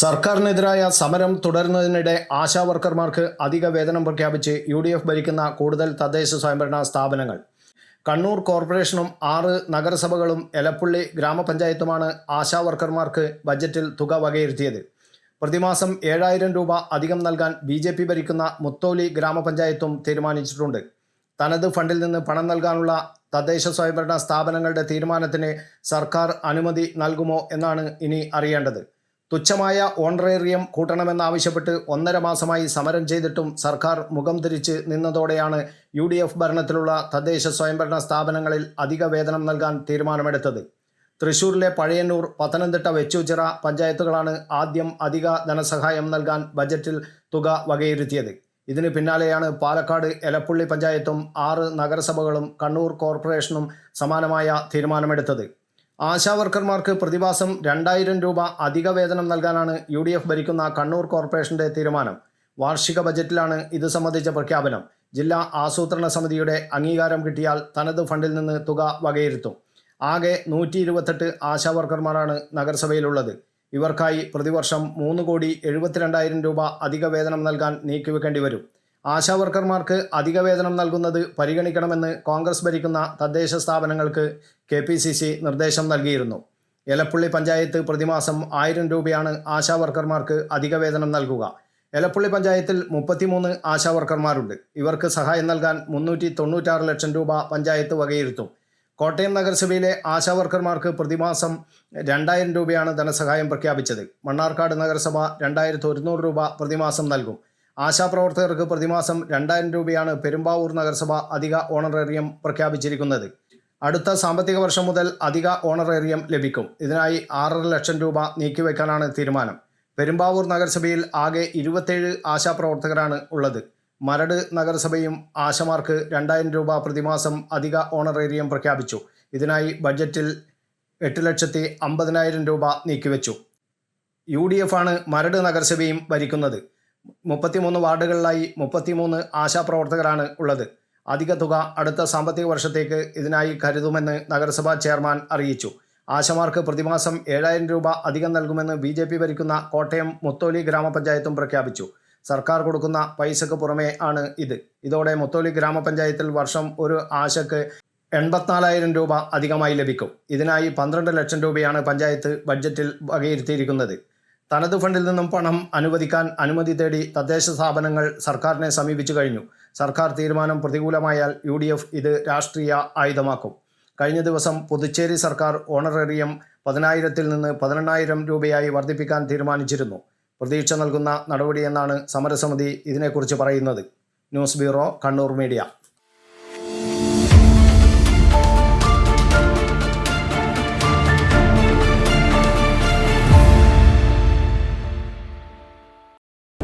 സർക്കാരിനെതിരായ സമരം തുടരുന്നതിനിടെ ആശാ വർക്കർമാർക്ക് അധിക വേതനം പ്രഖ്യാപിച്ച് യു ഡി എഫ് ഭരിക്കുന്ന കൂടുതൽ തദ്ദേശ സ്വയംഭരണ സ്ഥാപനങ്ങൾ. കണ്ണൂർ കോർപ്പറേഷനും ആറ് നഗരസഭകളും എലപ്പുള്ളി ഗ്രാമപഞ്ചായത്തുമാണ് ആശാ വർക്കർമാർക്ക് ബജറ്റിൽ തുക വകയിരുത്തിയത്. പ്രതിമാസം ഏഴായിരം രൂപ അധികം നൽകാൻ ബി ജെ പി ഭരിക്കുന്ന മുത്തോലി ഗ്രാമപഞ്ചായത്തും തീരുമാനിച്ചിട്ടുണ്ട്. തനത് ഫണ്ടിൽ നിന്ന് പണം നൽകാനുള്ള തദ്ദേശ സ്വയംഭരണ സ്ഥാപനങ്ങളുടെ തീരുമാനത്തിന് സർക്കാർ അനുമതി നൽകുമോ എന്നാണ് ഇനി അറിയേണ്ടത്. തുച്ഛമായ ഓണറേറിയം കൂട്ടണമെന്നാവശ്യപ്പെട്ട് ഒന്നര മാസമായി സമരം ചെയ്തിട്ടും സർക്കാർ മുഖം തിരിച്ച് നിന്നതോടെയാണ് യു ഡി എഫ് ഭരണത്തിലുള്ള തദ്ദേശ സ്വയംഭരണ സ്ഥാപനങ്ങളിൽ അധിക വേതനം നൽകാൻ തീരുമാനമെടുത്തത്. തൃശൂരിലെ പഴയന്നൂർ പത്തനംതിട്ട വെച്ചൂച്ചിറ പഞ്ചായത്തുകളാണ് ആദ്യം അധിക ധനസഹായം നൽകാൻ ബജറ്റിൽ തുക വകയിരുത്തിയത്. ഇതിന് പിന്നാലെയാണ് പാലക്കാട് എലപ്പുള്ളി പഞ്ചായത്തും ആറ് നഗരസഭകളും കണ്ണൂർ കോർപ്പറേഷനും സമാനമായ തീരുമാനമെടുത്തത്. ആശാവർക്കർമാർക്ക് പ്രതിമാസം രണ്ടായിരം രൂപ അധിക വേതനം നൽകാനാണ് യു ഡി എഫ് ഭരിക്കുന്ന കണ്ണൂർ കോർപ്പറേഷന്റെ തീരുമാനം. വാർഷിക ബജറ്റിലാണ് ഇത് സംബന്ധിച്ച പ്രഖ്യാപനം. ജില്ലാ ആസൂത്രണ സമിതിയുടെ അംഗീകാരം കിട്ടിയാൽ തനത് ഫണ്ടിൽ നിന്ന് തുക വകയിരുത്തും. ആകെ നൂറ്റി ഇരുപത്തെട്ട് ആശാവർക്കർമാരാണ് നഗരസഭയിലുള്ളത്. ഇവർക്കായി പ്രതിവർഷം മൂന്ന് കോടി എഴുപത്തിരണ്ടായിരം രൂപ അധിക വേതനം നൽകാൻ നീക്കിവെക്കേണ്ടി വരും. ആശാവർക്കർമാർക്ക് അധിക വേതനം നൽകുന്നത് പരിഗണിക്കണമെന്ന് കോൺഗ്രസ് ഭരിക്കുന്ന തദ്ദേശ സ്ഥാപനങ്ങൾക്ക് കെ പി സി സി നിർദ്ദേശം നൽകിയിരുന്നു. എലപ്പുള്ളി പഞ്ചായത്ത് പ്രതിമാസം ആയിരം രൂപയാണ് ആശാവർക്കർമാർക്ക് അധിക വേതനം നൽകുക. എലപ്പുള്ളി പഞ്ചായത്തിൽ മുപ്പത്തിമൂന്ന് ആശാവർക്കർമാരുണ്ട്. ഇവർക്ക് സഹായം നൽകാൻ മുന്നൂറ്റി തൊണ്ണൂറ്റാറ് ലക്ഷം രൂപ പഞ്ചായത്ത് വകയിരുത്തും. കോട്ടയം നഗരസഭയിലെ ആശാവർക്കർമാർക്ക് പ്രതിമാസം രണ്ടായിരം രൂപയാണ് ധനസഹായം പ്രഖ്യാപിച്ചത്. മണ്ണാർക്കാട് നഗരസഭ രണ്ടായിരത്തി ഒരുന്നൂറ് രൂപ പ്രതിമാസം നൽകും. ആശാപ്രവർത്തകർക്ക് പ്രതിമാസം രണ്ടായിരം രൂപയാണ് പെരുമ്പാവൂർ നഗരസഭ അധിക ഓണറേറിയം പ്രഖ്യാപിച്ചിരിക്കുന്നത്. അടുത്ത സാമ്പത്തിക വർഷം മുതൽ അധിക ഓണറേറിയം ലഭിക്കും. ഇതിനായി ആറര ലക്ഷം രൂപ നീക്കിവെക്കാനാണ് തീരുമാനം. പെരുമ്പാവൂർ നഗരസഭയിൽ ആകെ ഇരുപത്തേഴ് ആശാപ്രവർത്തകരാണ് ഉള്ളത്. മരട് നഗരസഭയും ആശമാർക്ക് രണ്ടായിരം രൂപ പ്രതിമാസം അധിക ഓണറേറിയം പ്രഖ്യാപിച്ചു. ഇതിനായി ബഡ്ജറ്റിൽ എട്ട് ലക്ഷത്തി അമ്പതിനായിരം രൂപ നീക്കിവെച്ചു. യു ഡി എഫ് ആണ് മരട് നഗരസഭയും ഭരിക്കുന്നത്. മുപ്പത്തിമൂന്ന് വാർഡുകളിലായി മുപ്പത്തിമൂന്ന് ആശാപ്രവർത്തകരാണ് ഉള്ളത്. അധിക തുക അടുത്ത സാമ്പത്തിക വർഷത്തേക്ക് ഇതിനായി കരുതുമെന്ന് നഗരസഭാ ചെയർമാൻ അറിയിച്ചു. ആശമാർക്ക് പ്രതിമാസം ഏഴായിരം രൂപ അധികം നൽകുമെന്ന് ബി ജെ പി ഭരിക്കുന്ന കോട്ടയം മുത്തോലി ഗ്രാമപഞ്ചായത്തും പ്രഖ്യാപിച്ചു. സർക്കാർ കൊടുക്കുന്ന പൈസക്ക് പുറമേ ആണ് ഇത്. ഇതോടെ മുത്തോലി ഗ്രാമപഞ്ചായത്തിൽ വർഷം ഒരു ആശക്ക് എൺപത്തിനാലായിരം രൂപ അധികമായി ലഭിക്കും. ഇതിനായി പന്ത്രണ്ട് ലക്ഷം രൂപയാണ് പഞ്ചായത്ത് ബഡ്ജറ്റിൽ വകയിരുത്തിയിരിക്കുന്നത്. തനത് ഫണ്ടിൽ നിന്നും പണം അനുവദിക്കാൻ അനുമതി തേടി തദ്ദേശ സ്ഥാപനങ്ങൾ സർക്കാരിനെ സമീപിച്ചു കഴിഞ്ഞു. സർക്കാർ തീരുമാനം പ്രതികൂലമായാൽ യു ഡി എഫ് ഇത് രാഷ്ട്രീയ ആയുധമാക്കും. കഴിഞ്ഞ ദിവസം പുതുച്ചേരി സർക്കാർ ഓണറേറിയം പതിനായിരത്തിൽ നിന്ന് പതിനെണ്ണായിരം രൂപയായി വർദ്ധിപ്പിക്കാൻ തീരുമാനിച്ചിരുന്നു. പ്രതീക്ഷ നൽകുന്ന നടപടിയെന്നാണ് സമരസമിതി ഇതിനെക്കുറിച്ച് പറയുന്നത്. News bureau Kannur media.